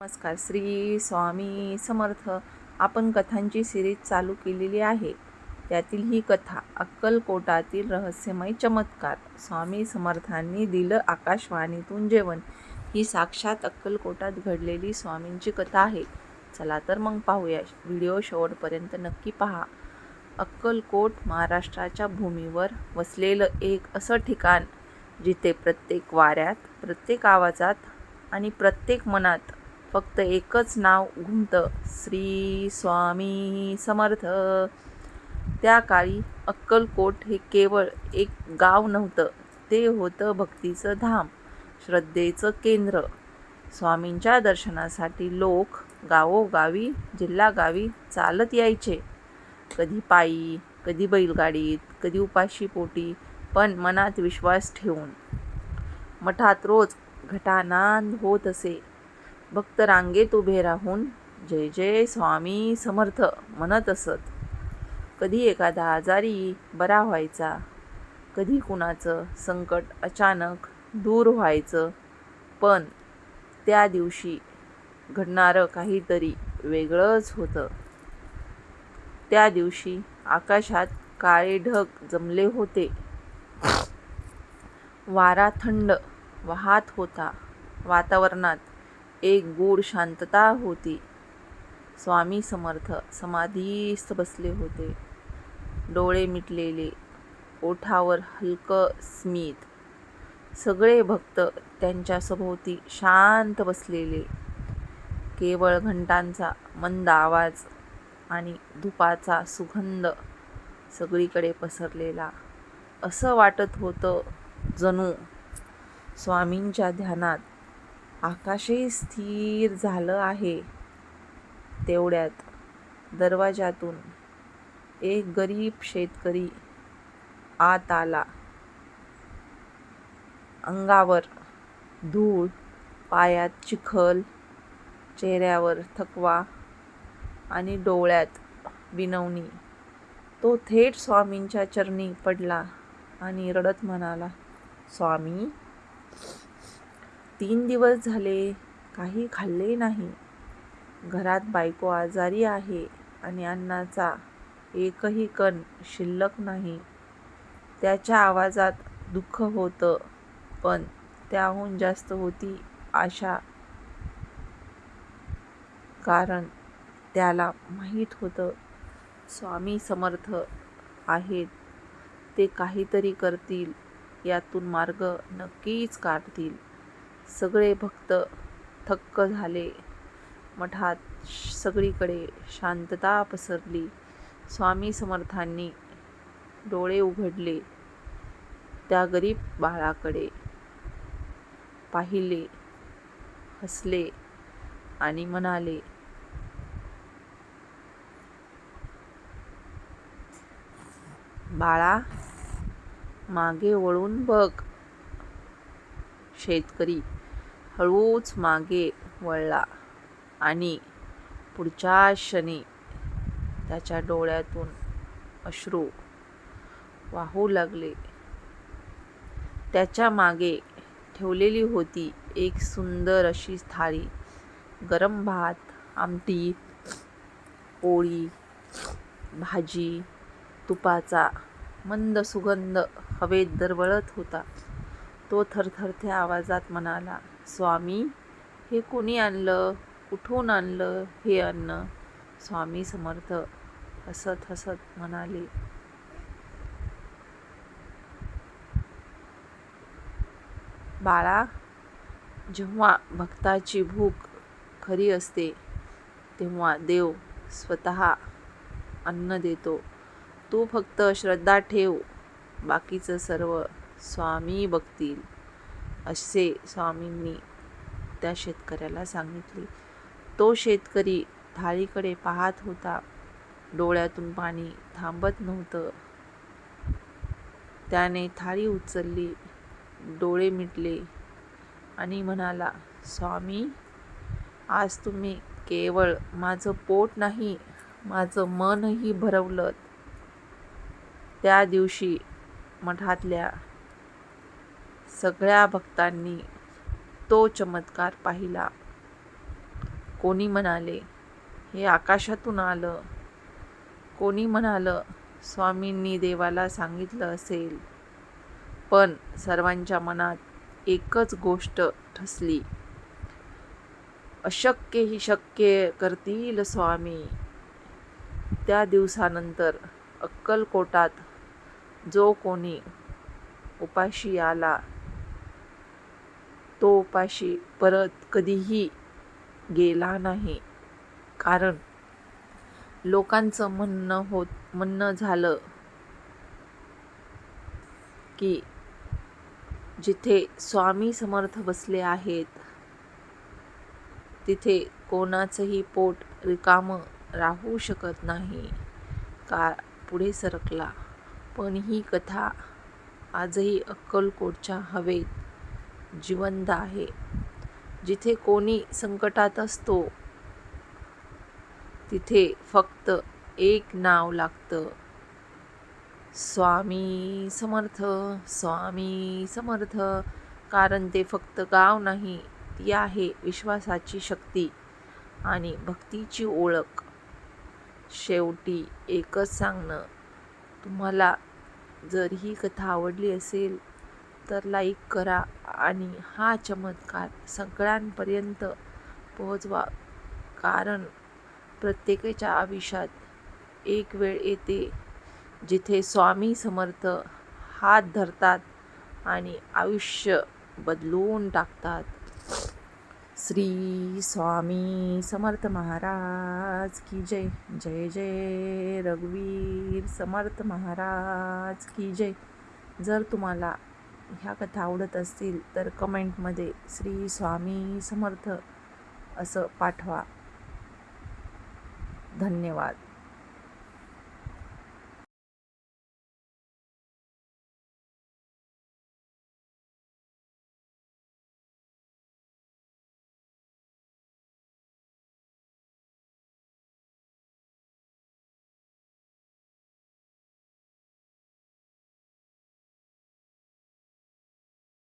नमस्कार. श्री स्वामी समर्थ. आपण कथांची सिरीज चालू केलेली आहे. त्यातील ही कथा अक्कलकोटातील रहस्यमय चमत्कार. स्वामी समर्थांनी दिलं आकाशवाणीतून जेवण. ही साक्षात अक्कलकोटात घडलेली स्वामींची कथा आहे. चला तर मग पाहूया. व्हिडिओ शेवटपर्यंत नक्की पहा. अक्कलकोट महाराष्ट्राच्या भूमीवर वसलेलं एक असं ठिकाण जिथे प्रत्येक वाऱ्यात प्रत्येक आवाजात आणि प्रत्येक मनात फक्त एकच नाव घुमतं श्री स्वामी समर्थ. त्या काळी अक्कलकोट हे केवळ एक गाव नव्हतं. ते होतं भक्तीचं धाम श्रद्धेचं केंद्र. स्वामींच्या दर्शनासाठी लोक गावोगावी जिल्हागावी चालत यायचे. कधी पायी कधी बैलगाडीत कधी उपाशी पोटी पण मनात विश्वास ठेवून. मठात रोज घटानांद होत असे. भक्त रांगेत उभे राहून जय जय स्वामी समर्थ म्हणत असत. कधी एखादा आजारी बरा व्हायचा कधी कुणाचं संकट अचानक दूर व्हायचं पण त्या दिवशी घडणारं काहीतरी वेगळंच होतं. त्या दिवशी आकाशात काळे ढग जमले होते. वारा थंड वाहत होता वातावरणात. एक गोड शांतता होती. स्वामी समर्थ समाधीस्थ बसले होते. डोळे मिटलेले ओठावर हलकं स्मित. सगळे भक्त त्यांच्या सभोवती शांत बसलेले. केवळ घंटांचा मंद आवाज आणि धुपाचा सुगंध सगळीकडे पसरलेला. असं वाटत होतं जणू स्वामींच्या ध्यानात आकाशही स्थिर झालं आहे. तेवढ्यात दरवाजातून एक गरीब शेतकरी आत आला. अंगावर धूळ पायात चिखल चेहऱ्यावर थकवा आणि डोळ्यात विनवणी. तो थेट स्वामींच्या चरणी पडला आणि रडत म्हणाला स्वामी तीन दिवस झाले काही खाल्ले नाही. घरात बायको आजारी आहे आणि अन्नाचा एकही कण शिल्लक नाही. त्याच्या आवाजात दुःख होतं पण त्याहून जास्त होती आशा. कारण त्याला माहीत होतं स्वामी समर्थ आहेत ते काहीतरी करतील यातून मार्ग नक्कीच काढतील. सगळे भक्त थक्क झाले. मठात सगळीकडे शांतता पसरली. स्वामी समर्थांनी डोळे उघडले त्या गरीब बाळाकडे. पाहिले हसले आणि म्हणाले बाळा मागे वळून बघ. शेतकरी हळूच मागे वळला आणि पुढच्या क्षणी त्याच्या डोळ्यातून अश्रू वाहू लागले. त्याच्यामागे ठेवलेली होती एक सुंदर अशी थाळी गरम भात आमटी पोळी भाजी तुपाचा मंद सुगंध हवेत दरवळत होता. तो थरथरत्या आवाजात म्हणाला स्वामी हे कोणी आणलं? कुठून आणलं हे अन्न? स्वामी समर्थ हसत हसत म्हणाले. बाळा जेव्हा भक्ताची भूक खरी असते तेव्हा देव स्वतः अन्न देतो. तू फक्त श्रद्धा ठेव बाकीचं सर्व स्वामी बघतील असे स्वामींनी त्या शेतकऱ्याला सांगितले. तो शेतकरी थाळीकडे पाहत होता. डोळ्यातून पाणी थांबत नव्हतं. त्याने थाळी उचलली डोळे मिटले आणि म्हणाला स्वामी आज तुम्ही केवळ माझं पोट नाही माझं मनही भरवलं त्या दिवशी मठातल्या सगळ्या भक्तांनी तो चमत्कार पाहिला. कोणी म्हणाले हे आकाशातून आलं. कोणी म्हणालं स्वामींनी देवाला सांगितलं असेल. पण सर्वांच्या मनात एकच गोष्ट ठसली. अशक्य ही शक्य करतील स्वामी. त्या दिवसानंतर अक्कलकोटात जो कोणी उपाशी आला तो उपाशी परत कधीही गेला नाही. कारण लोकांचं म्हणणं होत म्हणणं झालं की जिथे स्वामी समर्थ बसले आहेत तिथे कोणाचंही पोट रिकामं राहू शकत नाही. का पुढे सरकला. पण ही कथा आजही अक्कलकोटच्या हवेत जिवंत आहे. जिथे कोणी संकटात असतो तिथे फक्त एक नाव लागतं. स्वामी समर्थ स्वामी समर्थ. कारण ते फक्त गाव नाही ती आहे विश्वासाची शक्ती आणि भक्तीची ओळख. शेवटी एकच सांगणं तुम्हाला जर ही कथा आवडली असेल तर लाईक करा आणि हा चमत्कार सगळ्यांपर्यंत पोहोचवा. कारण प्रत्येकाच्या आयुष्यात एक वेळ येते जिथे स्वामी समर्थ हात धरतात आणि आयुष्य बदलून टाकतात. श्री स्वामी समर्थ महाराज की जय. जय जय. रघुवीर समर्थ महाराज की जय. जर तुम्हाला ह्या कथा आवडत असतील तर कमेंटमध्ये श्री स्वामी समर्थ असं पाठवा. धन्यवाद.